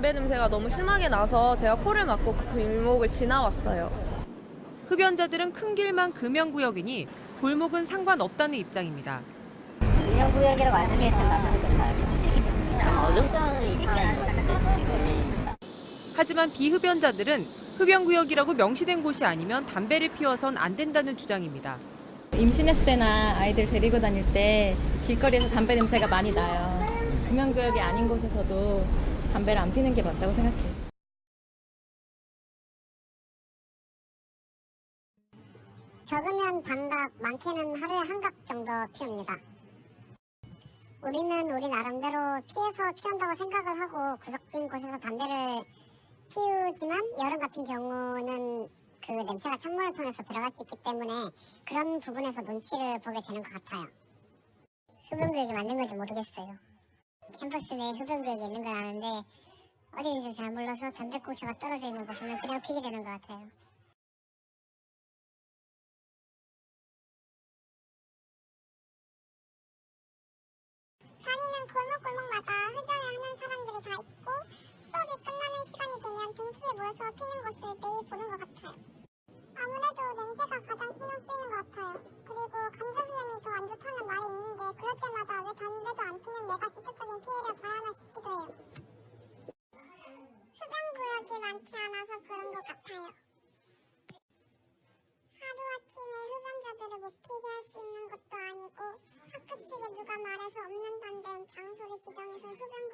담배 냄새가 너무 심하게 나서 제가 코를 막고 그 길목을 지나왔어요. 흡연자들은 큰 길만 금연구역이니 골목은 상관없다는 입장입니다. 금연구역이라고 생각하는 이상한 지금. 하지만 비흡연자들은 흡연구역이라고 명시된 곳이 아니면 담배를 피워선 안 된다는 주장입니다. 임신했을 때나 아이들 데리고 다닐 때 길거리에서 담배 냄새가 많이 나요. 금연구역이 아닌 곳에서도 담배를 안 피는 게 맞다고 생각해요. 적으면 반갑, 많게는 하루에 한갑 정도 피웁니다. 우리는 우리 나름대로 피해서 피운다고 생각을 하고 구석진 곳에서 담배를 피우지만 여름 같은 경우는 그 냄새가 창문을 통해서 들어갈 수 있기 때문에 그런 부분에서 눈치를 보게 되는 것 같아요. 흡연구역이 맞는 건지 모르겠어요. 캠퍼스 내에 흡연구역이 있는 건 아는데 어디인지 잘 몰라서 담배꽁초가 떨어져 있는 곳은 그냥 피게 되는 것 같아요. 다니는 골목골목마다 흡연을 하는 사람들이 다 있고 수업이 끝나는 시간이 되면 벤치에 모여서 피는 것을 매일 보는 것 같아요. 가장 신경 쓰이는 것 같아요. 그리고 감정후연이 더 안 좋다는 말이 있는데 그럴 때마다 왜 담배도 안 피는 내가 직접적인 피해를 봐야하나 싶기도 해요. 흡연구역이 많지 않아서 그런 것 같아요. 하루아침에 흡연자들을 못 피게 할 수 있는 것도 아니고 학교 측에 누가 말해서 없는 단데인 장소를 지정해서 흡연